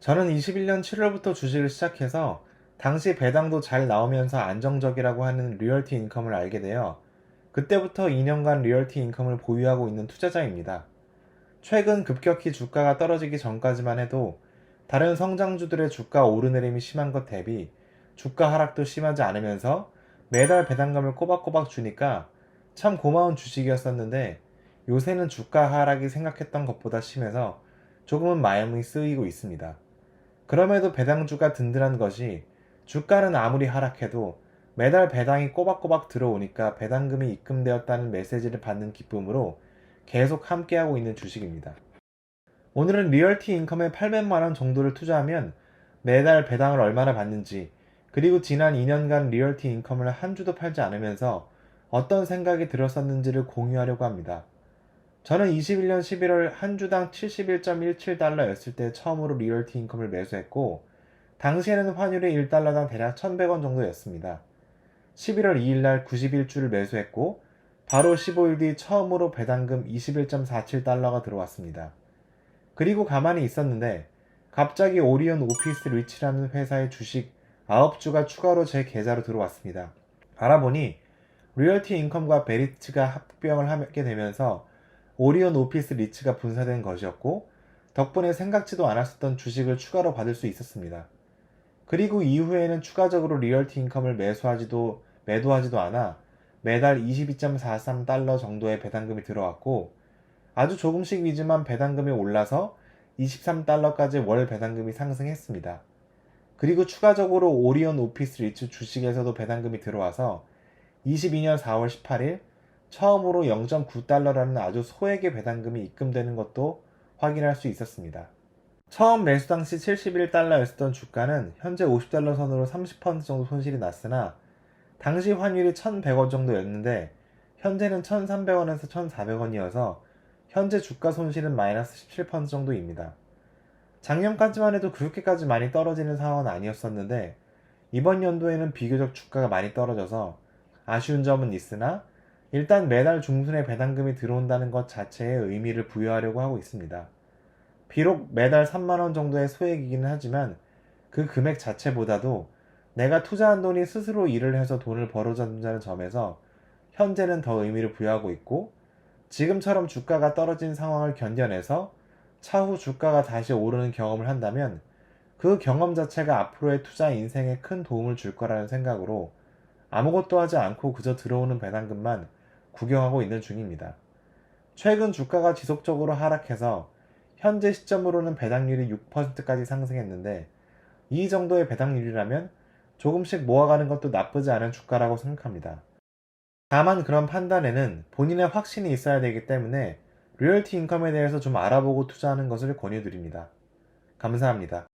저는 21년 7월부터 주식을 시작해서 당시 배당도 잘 나오면서 안정적이라고 하는 리얼티 인컴을 알게 되어 그때부터 2년간 리얼티 인컴을 보유하고 있는 투자자입니다. 최근 급격히 주가가 떨어지기 전까지만 해도 다른 성장주들의 주가 오르내림이 심한 것 대비 주가 하락도 심하지 않으면서 매달 배당금을 꼬박꼬박 주니까 참 고마운 주식이었었는데 요새는 주가 하락이 생각했던 것보다 심해서 조금은 마음이 쓰이고 있습니다. 그럼에도 배당주가 든든한 것이 주가는 아무리 하락해도 매달 배당이 꼬박꼬박 들어오니까 배당금이 입금되었다는 메시지를 받는 기쁨으로 계속 함께하고 있는 주식입니다. 오늘은 리얼티 인컴에 800만원 정도를 투자하면 매달 배당을 얼마나 받는지 그리고 지난 2년간 리얼티 인컴을 한 주도 팔지 않으면서 어떤 생각이 들었었는지를 공유하려고 합니다. 저는 21년 11월 한 주당 71.17달러였을 때 처음으로 리얼티 인컴을 매수했고 당시에는 환율이 1달러당 대략 1,100원 정도였습니다. 11월 2일 날 91주를 매수했고 바로 15일 뒤 처음으로 배당금 21.47달러가 들어왔습니다. 그리고 가만히 있었는데 갑자기 오리온 오피스 리치라는 회사의 주식 9주가 추가로 제 계좌로 들어왔습니다. 알아보니 리얼티 인컴과 베리츠가 합병을 하게 되면서 오리온 오피스 리츠가 분사된 것이었고 덕분에 생각지도 않았었던 주식을 추가로 받을 수 있었습니다. 그리고 이후에는 추가적으로 리얼티 인컴을 매수하지도 매도하지도 않아 매달 22.43달러 정도의 배당금이 들어왔고 아주 조금씩 이지만 배당금이 올라서 23달러까지 월 배당금이 상승했습니다. 그리고 추가적으로 오리온 오피스 리츠 주식에서도 배당금이 들어와서 22년 4월 18일 처음으로 0.9달러라는 아주 소액의 배당금이 입금되는 것도 확인할 수 있었습니다. 처음 매수 당시 71달러였던 주가는 현재 50달러 선으로 30% 정도 손실이 났으나 당시 환율이 1100원 정도였는데 현재는 1300원에서 1400원이어서 현재 주가 손실은 마이너스 17% 정도입니다. 작년까지만 해도 그렇게까지 많이 떨어지는 상황은 아니었었는데 이번 연도에는 비교적 주가가 많이 떨어져서 아쉬운 점은 있으나 일단 매달 중순에 배당금이 들어온다는 것 자체에 의미를 부여하려고 하고 있습니다. 비록 매달 3만원 정도의 소액이기는 하지만 그 금액 자체보다도 내가 투자한 돈이 스스로 일을 해서 돈을 벌어준다는 점에서 현재는 더 의미를 부여하고 있고 지금처럼 주가가 떨어진 상황을 견뎌내서 차후 주가가 다시 오르는 경험을 한다면 그 경험 자체가 앞으로의 투자 인생에 큰 도움을 줄 거라는 생각으로 아무것도 하지 않고 그저 들어오는 배당금만 구경하고 있는 중입니다. 최근 주가가 지속적으로 하락해서 현재 시점으로는 배당률이 6%까지 상승했는데 이 정도의 배당률이라면 조금씩 모아가는 것도 나쁘지 않은 주가라고 생각합니다. 다만 그런 판단에는 본인의 확신이 있어야 되기 때문에 리얼티 인컴에 대해서 좀 알아보고 투자하는 것을 권유드립니다. 감사합니다.